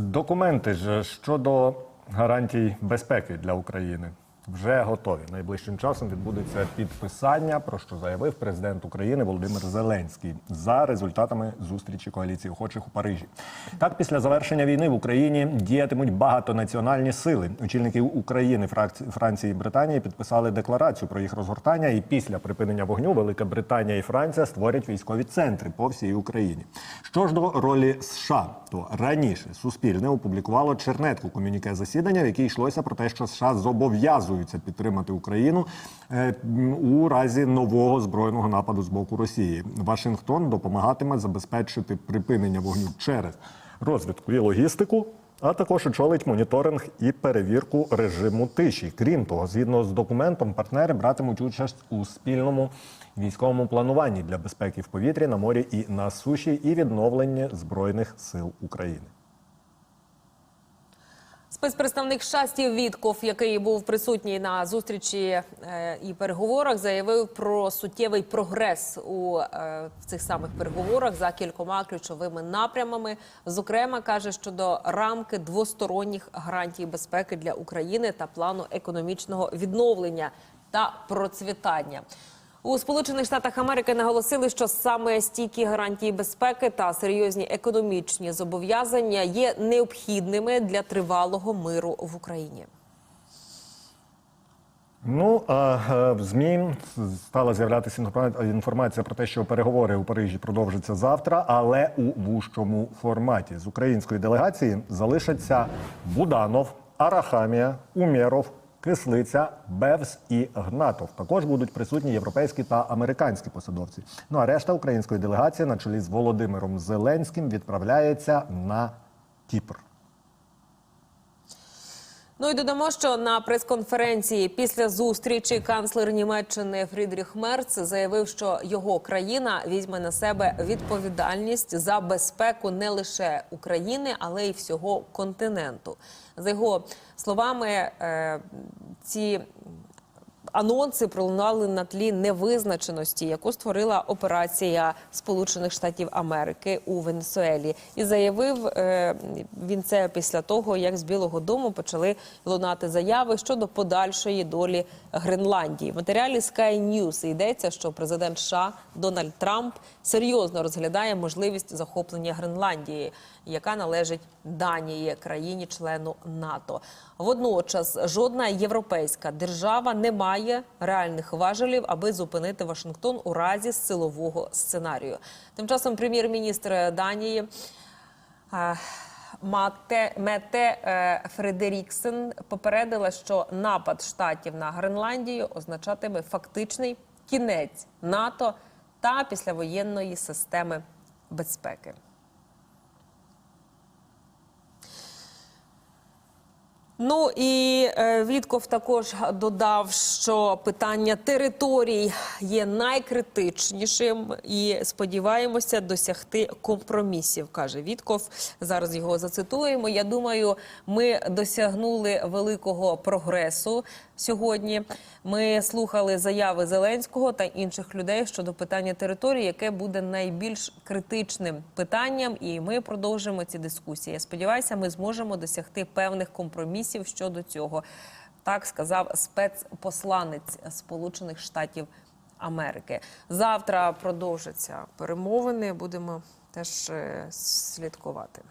Документи ж щодо гарантій безпеки для України вже готові. Найближчим часом відбудеться підписання, про що заявив президент України Володимир Зеленський за результатами зустрічі коаліції охочих у Парижі. Так, після завершення війни в Україні діятимуть багатонаціональні сили. Очільники України, Франції і Британії підписали декларацію про їх розгортання. І після припинення вогню Велика Британія і Франція створять військові центри по всій Україні. Що ж до ролі США, то раніше Суспільне опублікувало чернетку комюніке засідання, в якій йшлося про те, що США зобов'язуються підтримати Україну е, у разі нового збройного нападу з боку Росії. Вашингтон допомагатиме забезпечити припинення вогню через розвідку і логістику. А також очолить моніторинг і перевірку режиму тиші. Крім того, згідно з документом, партнери братимуть участь у спільному військовому плануванні для безпеки в повітрі на морі і на суші, і відновленні збройних сил України. Спецпредставник США Стів Вітков, який був присутній на зустрічі е, і переговорах, заявив про суттєвий прогрес у е, в цих самих переговорах за кількома ключовими напрямами. Зокрема, каже щодо рамки двосторонніх гарантій безпеки для України та плану економічного відновлення та процвітання. У Сполучених Штатах Америки наголосили, що саме стійкі гарантії безпеки та серйозні економічні зобов'язання є необхідними для тривалого миру в Україні. Ну а е, в ЗМІ стала з'являтися інформа- інформація про те, що переговори у Парижі продовжаться завтра, але у вужчому форматі з української делегації залишаться Буданов, Арахамія, Умєров. Кислиця, Бевс і Гнатов також будуть присутні європейські та американські посадовці. Ну а решта української делегації на чолі з Володимиром Зеленським відправляється на Кіпр. Ну і додамо, що на прес-конференції після зустрічі канцлер Німеччини Фрідріх Мерц заявив, що його країна візьме на себе відповідальність за безпеку не лише України, але й всього континенту. За його словами, е, ці Анонси пролунали на тлі невизначеності, яку створила операція Сполучених Штатів Америки у Венесуелі, і заявив е, він це після того, як з Білого Дому почали лунати заяви щодо подальшої долі Гренландії. В матеріалі Sky News йдеться, що президент США Дональд Трамп серйозно розглядає можливість захоплення Гренландії, яка належить Данії, країні-члену НАТО. Водночас жодна європейська держава не має реальних важелів, аби зупинити Вашингтон у разі силового сценарію. Тим часом прем'єр-міністр Данії. Мате Мете е, Фредеріксен попередила, що напад штатів на Гренландію означатиме фактичний кінець НАТО та післявоєнної системи безпеки. Ну і е, Вітков також додав, що питання територій є найкритичнішим, і сподіваємося досягти компромісів. каже Вітков. Зараз його зацитуємо. Я думаю, ми досягнули великого прогресу сьогодні. Ми слухали заяви Зеленського та інших людей щодо питання території, яке буде найбільш критичним питанням, і ми продовжимо ці дискусії. Я сподіваюся, ми зможемо досягти певних компромісів щодо цього. Так сказав спецпосланець Сполучених Штатів Америки. Завтра продовжаться перемовини. Будемо теж е, слідкувати.